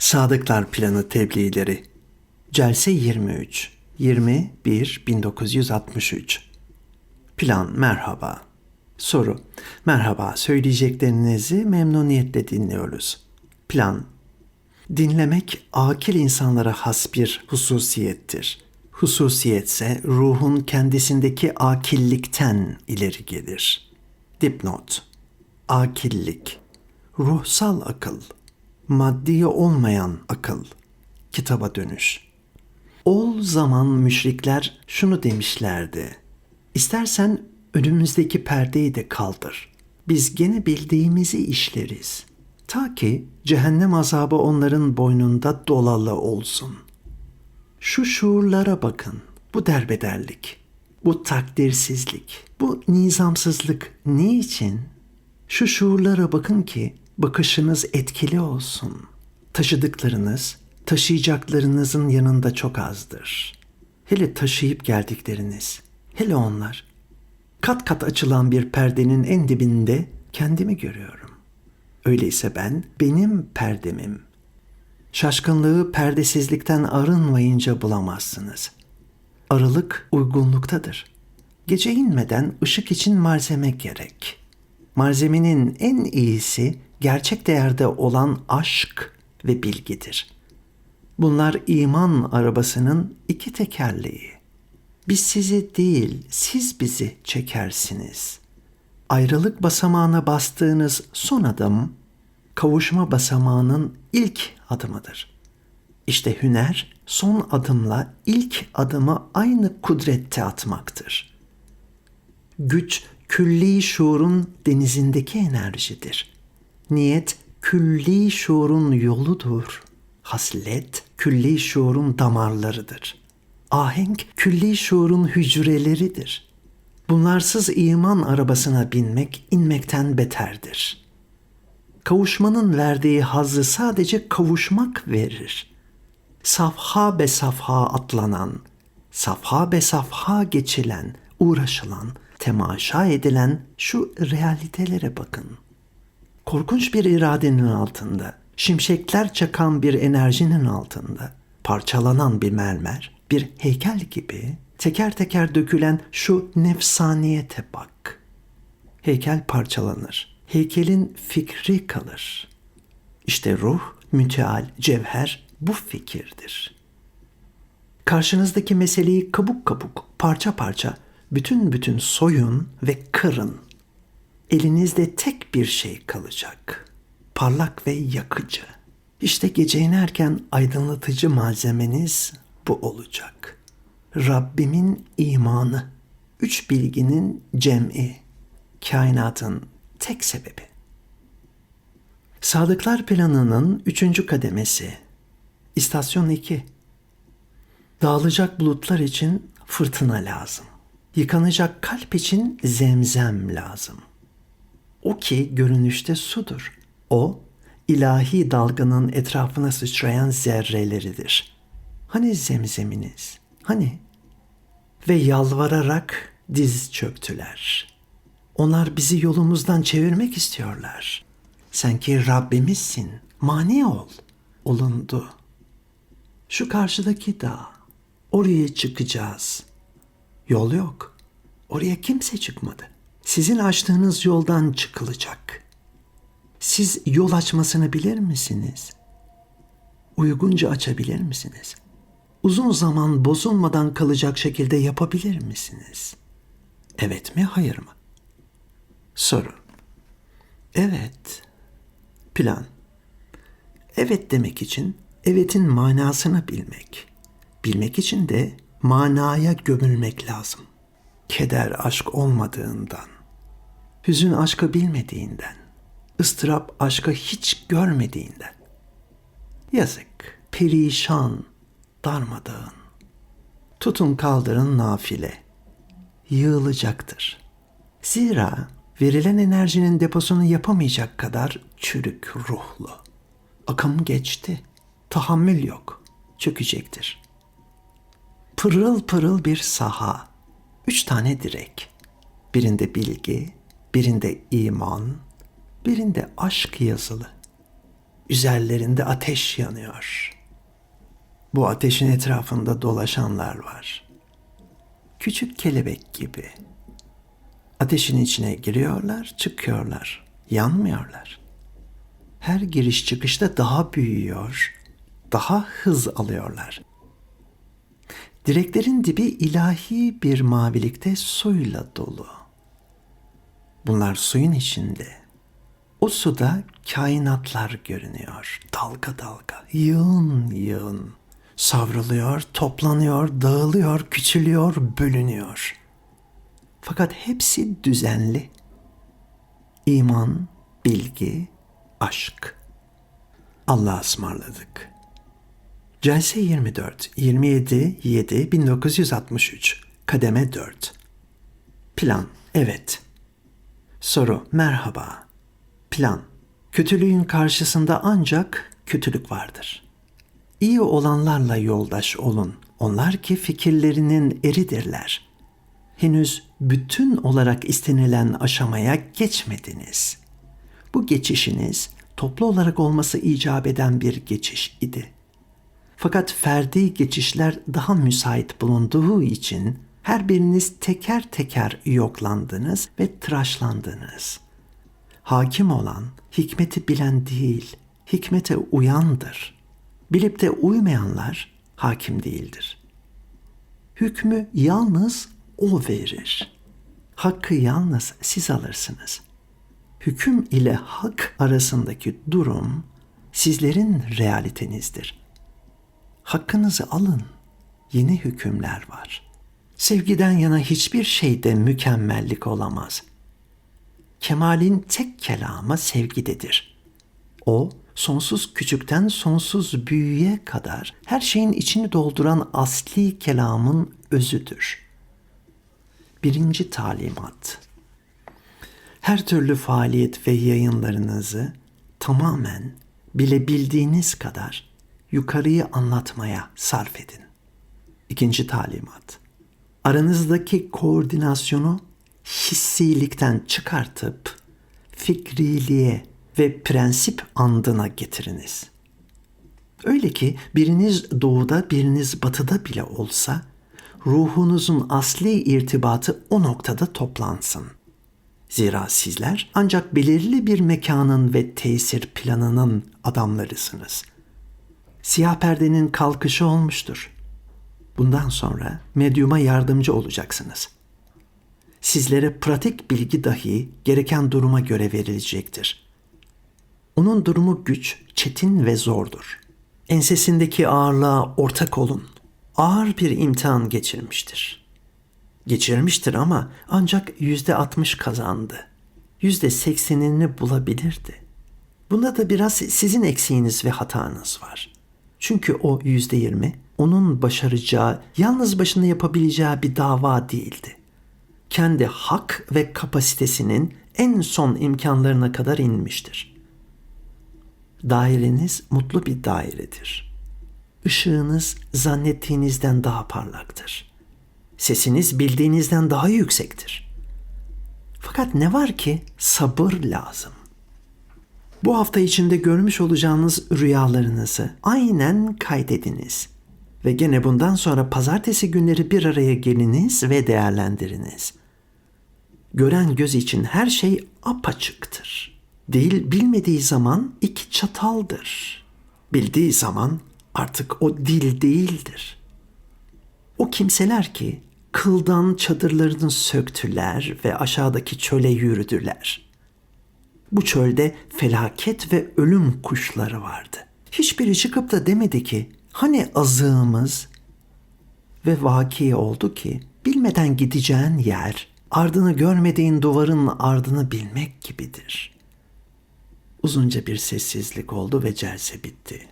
Sadıklar Planı Tebliğleri Celse 23 21 1963 Plan merhaba. Soru Merhaba söyleyeceklerinizi memnuniyetle dinliyoruz. Plan Dinlemek akil insanlara has bir hususiyettir. Hususiyetse ruhun kendisindeki akillikten ileri gelir. Dipnot Akillik Ruhsal akıl Maddi olmayan akıl Kitaba dönüş Ol zaman müşrikler şunu demişlerdi. İstersen önümüzdeki perdeyi de kaldır. Biz gene bildiğimizi işleriz. Ta ki cehennem azabı onların boynunda dolalı olsun. Şu şuurlara bakın. Bu derbederlik, bu takdirsizlik, bu nizamsızlık niçin? Şu şuurlara bakın ki bakışınız etkili olsun. Taşıdıklarınız, taşıyacaklarınızın yanında çok azdır. Hele taşıyıp geldikleriniz, hele onlar. Kat kat açılan bir perdenin en dibinde kendimi görüyorum. Öyleyse ben benim perdemim. Şaşkınlığı perdesizlikten arınmayınca bulamazsınız. Arılık uygunluktadır. Gece inmeden ışık için malzeme gerek. Malzemenin en iyisi gerçek değerde olan aşk ve bilgidir. Bunlar iman arabasının iki tekerleği. Biz sizi değil, siz bizi çekersiniz. Ayrılık basamağına bastığınız son adım, kavuşma basamağının ilk adımıdır. İşte hüner son adımla ilk adımı aynı kudrette atmaktır. Güç külli şuurun denizindeki enerjidir. Niyet külli şuurun yoludur. Haslet külli şuurun damarlarıdır. Ahenk külli şuurun hücreleridir. Bunlarsız iman arabasına binmek inmekten beterdir. Kavuşmanın verdiği hazzı sadece kavuşmak verir. Safha be safha atlanan, safha be safha geçilen, uğraşılan, temaşa edilen şu realitelere bakın. Korkunç bir iradenin altında, şimşekler çakan bir enerjinin altında, parçalanan bir mermer, bir heykel gibi teker teker dökülen şu nefsaniyete bak. Heykel parçalanır. Heykelin fikri kalır. İşte ruh, müteal, cevher bu fikirdir. Karşınızdaki meseleyi kabuk kabuk, parça parça, bütün bütün soyun ve kırın. Elinizde tek bir şey kalacak. Parlak ve yakıcı. İşte gece inerken aydınlatıcı malzemeniz bu olacak. Rabbimin imanı, üç bilginin cem'i, kainatın tek sebebi. Sadıklar planının üçüncü kademesi. İstasyon 2. Dağılacak bulutlar için fırtına lazım. Yıkanacak kalp için zemzem lazım. O ki görünüşte sudur. O, ilahi dalganın etrafına sıçrayan zerreleridir. Hani zemzeminiz? Hani? Ve yalvararak diz çöktüler. Onlar bizi yolumuzdan çevirmek istiyorlar. Sen ki Rabbimizsin. Mani ol. Olundu. Şu karşıdaki dağ. Oraya çıkacağız. Yol yok. Oraya kimse çıkmadı. Sizin açtığınız yoldan çıkılacak. Siz yol açmasını bilir misiniz? Uygunca açabilir misiniz? Uzun zaman bozulmadan kalacak şekilde yapabilir misiniz? Evet mi, hayır mı? Soru. Evet. Plan. Evet demek için evetin manasını bilmek. Bilmek için de manaya gömülmek lazım. Keder aşk olmadığından, hüzün aşkı bilmediğinden, ıstırap aşkı hiç görmediğinden. Yazık, perişan, darmadağın. Tutun kaldırın nafile. Yığılacaktır. Zira verilen enerjinin deposunu yapamayacak kadar çürük ruhlu. Akım geçti. Tahammül yok. Çökecektir. Pırıl pırıl bir saha. Üç tane direk. Birinde bilgi, birinde iman, birinde aşk yazılı. Üzerlerinde ateş yanıyor. Bu ateşin etrafında dolaşanlar var. Küçük kelebek gibi. Ateşin içine giriyorlar, çıkıyorlar. Yanmıyorlar. Her giriş çıkışta daha büyüyor, daha hız alıyorlar. Direklerin dibi ilahi bir mavilikte suyla dolu. Bunlar suyun içinde. O suda kainatlar görünüyor. Dalga dalga, yığın yığın. Savruluyor, toplanıyor, dağılıyor, küçülüyor, bölünüyor. Fakat hepsi düzenli. İman, bilgi, aşk. Allah'a ısmarladık. Celse 24, 27, 7, 1963, kademe 4. Plan, evet. Soru, merhaba. Plan, kötülüğün karşısında ancak kötülük vardır. İyi olanlarla yoldaş olun. Onlar ki fikirlerinin eridirler. Henüz bütün olarak istenilen aşamaya geçmediniz. Bu geçişiniz toplu olarak olması icap eden bir geçiş idi.'' Fakat ferdi geçişler daha müsait bulunduğu için her biriniz teker teker yoklandınız ve tıraşlandınız. Hakim olan hikmeti bilen değil, hikmete uyandır. Bilip de uymayanlar hakim değildir. Hükmü yalnız o verir. Hakkı yalnız siz alırsınız. Hüküm ile hak arasındaki durum sizlerin realitenizdir hakkınızı alın. Yeni hükümler var. Sevgiden yana hiçbir şeyde mükemmellik olamaz. Kemalin tek kelamı sevgidedir. O, sonsuz küçükten sonsuz büyüye kadar her şeyin içini dolduran asli kelamın özüdür. Birinci talimat Her türlü faaliyet ve yayınlarınızı tamamen bilebildiğiniz kadar yukarıyı anlatmaya sarf edin. İkinci talimat. Aranızdaki koordinasyonu hissilikten çıkartıp fikriliğe ve prensip andına getiriniz. Öyle ki biriniz doğuda biriniz batıda bile olsa ruhunuzun asli irtibatı o noktada toplansın. Zira sizler ancak belirli bir mekanın ve tesir planının adamlarısınız siyah perdenin kalkışı olmuştur. Bundan sonra medyuma yardımcı olacaksınız. Sizlere pratik bilgi dahi gereken duruma göre verilecektir. Onun durumu güç, çetin ve zordur. Ensesindeki ağırlığa ortak olun. Ağır bir imtihan geçirmiştir. Geçirmiştir ama ancak yüzde altmış kazandı. Yüzde seksenini bulabilirdi. Bunda da biraz sizin eksiğiniz ve hatanız var.'' Çünkü o yüzde yirmi onun başaracağı, yalnız başına yapabileceği bir dava değildi. Kendi hak ve kapasitesinin en son imkanlarına kadar inmiştir. Daireniz mutlu bir dairedir. Işığınız zannettiğinizden daha parlaktır. Sesiniz bildiğinizden daha yüksektir. Fakat ne var ki sabır lazım. Bu hafta içinde görmüş olacağınız rüyalarınızı aynen kaydediniz. Ve gene bundan sonra pazartesi günleri bir araya geliniz ve değerlendiriniz. Gören göz için her şey apaçıktır. Değil bilmediği zaman iki çataldır. Bildiği zaman artık o dil değildir. O kimseler ki kıldan çadırlarını söktüler ve aşağıdaki çöle yürüdüler.'' Bu çölde felaket ve ölüm kuşları vardı. Hiçbiri çıkıp da demedi ki hani azığımız ve vaki oldu ki bilmeden gideceğin yer ardını görmediğin duvarın ardını bilmek gibidir. Uzunca bir sessizlik oldu ve celse bitti.